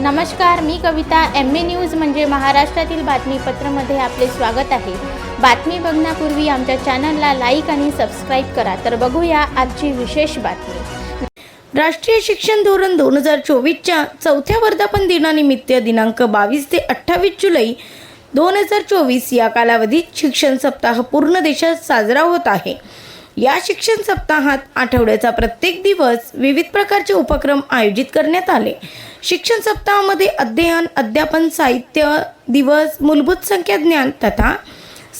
नमस्कार मी कविता M A news म्हणजे महाराष्ट्रातील बातमीपत्रमध्ये आपले स्वागत आहे. बातमी बघण्यापूर्वी आमच्या चॅनलला लाईक आणि सबस्क्राईब करा. तर बघूया आजची विशेष बातमी. राष्ट्रीय शिक्षण धोरण दोन हजार चोवीसच्या चौथ्या वर्धापन दिनानिमित्त दिनांक बावीस ते अठ्ठावीस जुलै दोन हजार चोवीस या कालावधीत शिक्षण सप्ताह पूर्ण देशात साजरा होत आहे. या शिक्षण सप्ताहात आठवड्याचा प्रत्येक दिवस विविध प्रकारचे उपक्रम आयोजित करण्यात आले. शिक्षण सप्ताहामध्ये अध्ययन अध्यापन साहित्य दिवस मूलभूत संख्या ज्ञान तथा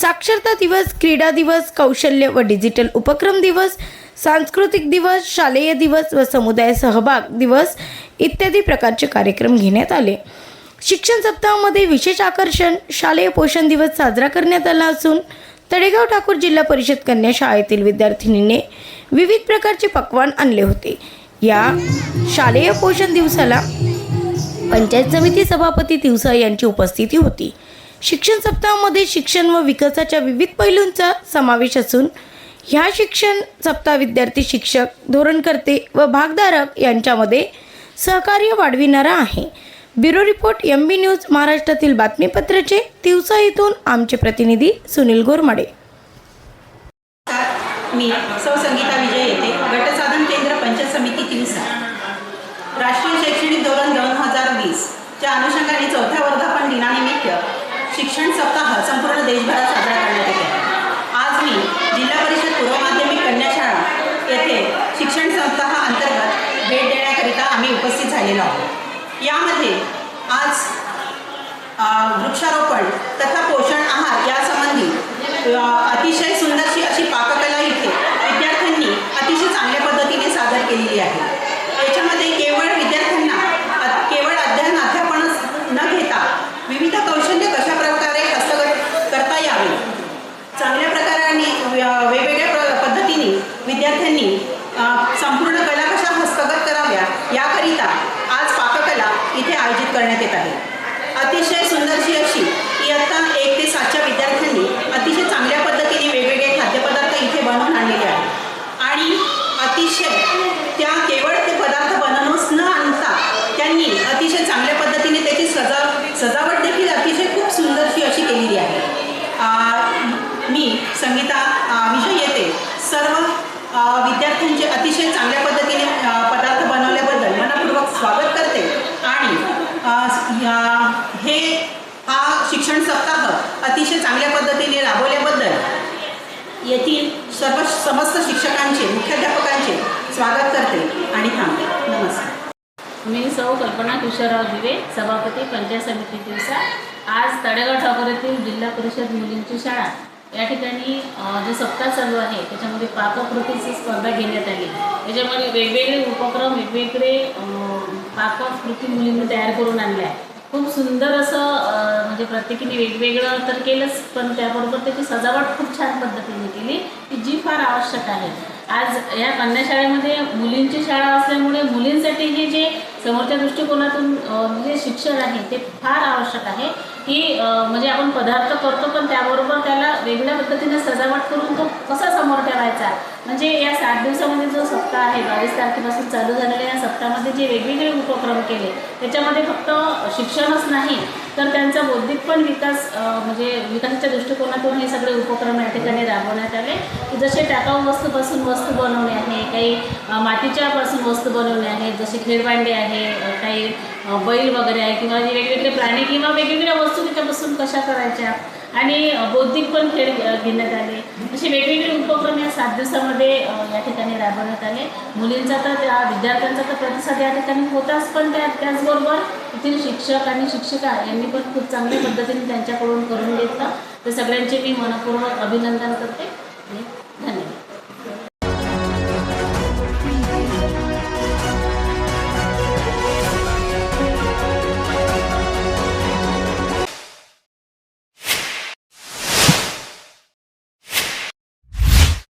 साक्षरता दिवस क्रीडा दिवस कौशल्य व डिजिटल उपक्रम दिवस सांस्कृतिक दिवस शालेय दिवस व समुदाय सहभाग दिवस इत्यादी प्रकारचे कार्यक्रम घेण्यात आले. शिक्षण सप्ताहामध्ये विशेष आकर्षण शालेय पोषण दिवस साजरा करण्यात आला असून तळेगाव ठाकूर जिल्हा परिषद कन्या शाळेतील विद्यार्थिनीने विविध प्रकारचे पक्वान आणले होते. या शालेय पोषण दिवसाला पंचायत समिती सभापती दिवसा यांची उपस्थिती होती. शिक्षण सप्ताहामध्ये शिक्षण व विकासाच्या विविध पैलूंचा समावेश असून ह्या शिक्षण सप्ताह विद्यार्थी शिक्षक धोरणकर्ते व भागधारक यांच्यामध्ये सहकार्य वाढविणारा आहे. Bureau report M B news महाराष्ट्रातील बातमीपत्राचे तिवसा येथून आमचे प्रतिनिधी सुनील गोरमाडे. मी सौ संगीता विजय येते. गटसाधन केंद्र पंचायत समिती तिवसा राष्ट्रीय शैक्षणिक धोरण दोन हजार वीसच्या अनुषंगाने चौथ्या वर्धापन दिनानिमित्त शिक्षण सप्ताह संपूर्ण देशभरात साजरा करण्यात येत. आहे आज मी जिल्हा परिषद पूर्व माध्यमिक कन्याशाळा येथे शिक्षण सप्ताह अंतर्गत भेट देण्याकरिता आम्ही उपस्थित झालेलो आहोत. यामध्ये आज वृक्षारोपण तथा पोषण आहार यासंबंधी अतिशय सुंदरशी अशी पाककला इथे विद्यार्थ्यांनी अतिशय चांगल्या पद्धतीने सादर केलेली आहे. याच्यामध्ये केवळ विद्यार्थ्यांना केवळ अध्ययन अध्यापनच न घेता विविध कौशल्य कशा प्रकारे हस्तगत करता यावे? चांगल्या प्रकाराने वेगवेगळ्या पद्धतीने विद्यार्थ्यांनी संपूर्ण कला कशा हस्तगत कराव्या याकरिता आज पाककला इथे आयोजित करण्यात येत आहे. अतिशय सुंदरशी अशी इयत्ता एक ते सातच्या विद्यार्थ्यांनी अतिशय चांगल्या पद्धतीने वेगवेगळे खाद्यपदार्थ इथे बनवून आणलेले आहेत. आणि अतिशय त्या केवळ ते पदार्थ बनवूनच न आणता त्यांनी अतिशय चांगल्या पद्धतीने त्याची सजा सजावट देखील अतिशय खूप सुंदरशी अशी केलेली आहे. मी संगीता विषय येते. सर्व विद्यार्थ्यांचे अतिशय चांगल्या पद्धतीने पदार्थ बनवल्याबद्दल मनपूर्वक स्वागत करते. हे हा शिक्षण सप्ताह अतिशय चांगल्या पद्धतीने राबवल्याबद्दल येथील सर्व समस्त शिक्षकांचे मुख्याध्यापकांचे स्वागत करते आणि थांबते नमस्कार. मी सौ कल्पना किशोरराव दिवे सभापती पंचायत समिती दिवसा. आज तडेगाव ठाकूर येथील जिल्हा परिषद मुलींची शाळा. या ठिकाणी जो सप्ताह चालू आहे त्याच्यामध्ये पाककृतीची स्पर्धा घेण्यात आली. त्याच्यामध्ये वेगवेगळे उपक्रम वेगवेगळे अ, पाककृती मुलींनी तयार करून आणल्या. आहे खूप सुंदर असं म्हणजे प्रत्येकीने वेगवेगळं तर केलंच पण त्याबरोबर त्याची सजावट खूप छान पद्धतीने केली की जी फार आवश्यक आहे. आज या कन्या शाळेमध्ये मुलींची शाळा असल्यामुळे मुलींसाठी हे जे समोरच्या दृष्टिकोनातून जे शिक्षण आहे ते फार आवश्यक आहे. की म्हणजे आपण पदार्थ करतो पण त्याबरोबर त्याला वेगळ्या पद्धतीने सजावट करून तो कसा समोर ठेवायचा? म्हणजे या सात दिवसामध्ये जो सप्ताह आहे बावीस तारखेपासून चालू झालेल्या या सप्ताहामध्ये जे वेगवेगळे उपक्रम केले त्याच्यामध्ये फक्त शिक्षणच नाही तर त्यांचा बौद्धिक पण विकास म्हणजे विकासाच्या दृष्टिकोनातून हे सगळे उपक्रम या ठिकाणी राबवण्यात आले. की जसे टाकाऊ वस्तूपासून वस्तू बनवणे आहे काही मातीच्यापासून वस्तू बनवणे आहे जसे खेळभांडे आहे काही बैल वगैरे आहे किंवा जे वेगवेगळे प्राणी किंवा वेगवेगळ्या वस्तू त्याच्यापासून कशा करायच्या आणि बौद्धिक पण खेळ घेण्यात आले. असे वेगवेगळे उपक्रम या सात दिवसामध्ये अ, या ठिकाणी राबवण्यात आले. मुलींचा तर त्या विद्यार्थ्यांचा तर प्रतिसाद या ठिकाणी होताच पण त्या त्याचबरोबर येथील शिक्षक आणि शिक्षिका यांनी पण खूप चांगल्या पद्धतीने त्यांच्याकडून करून घेतलं. तर सगळ्यांचे मी मनपूर्वक अभिनंदन करते.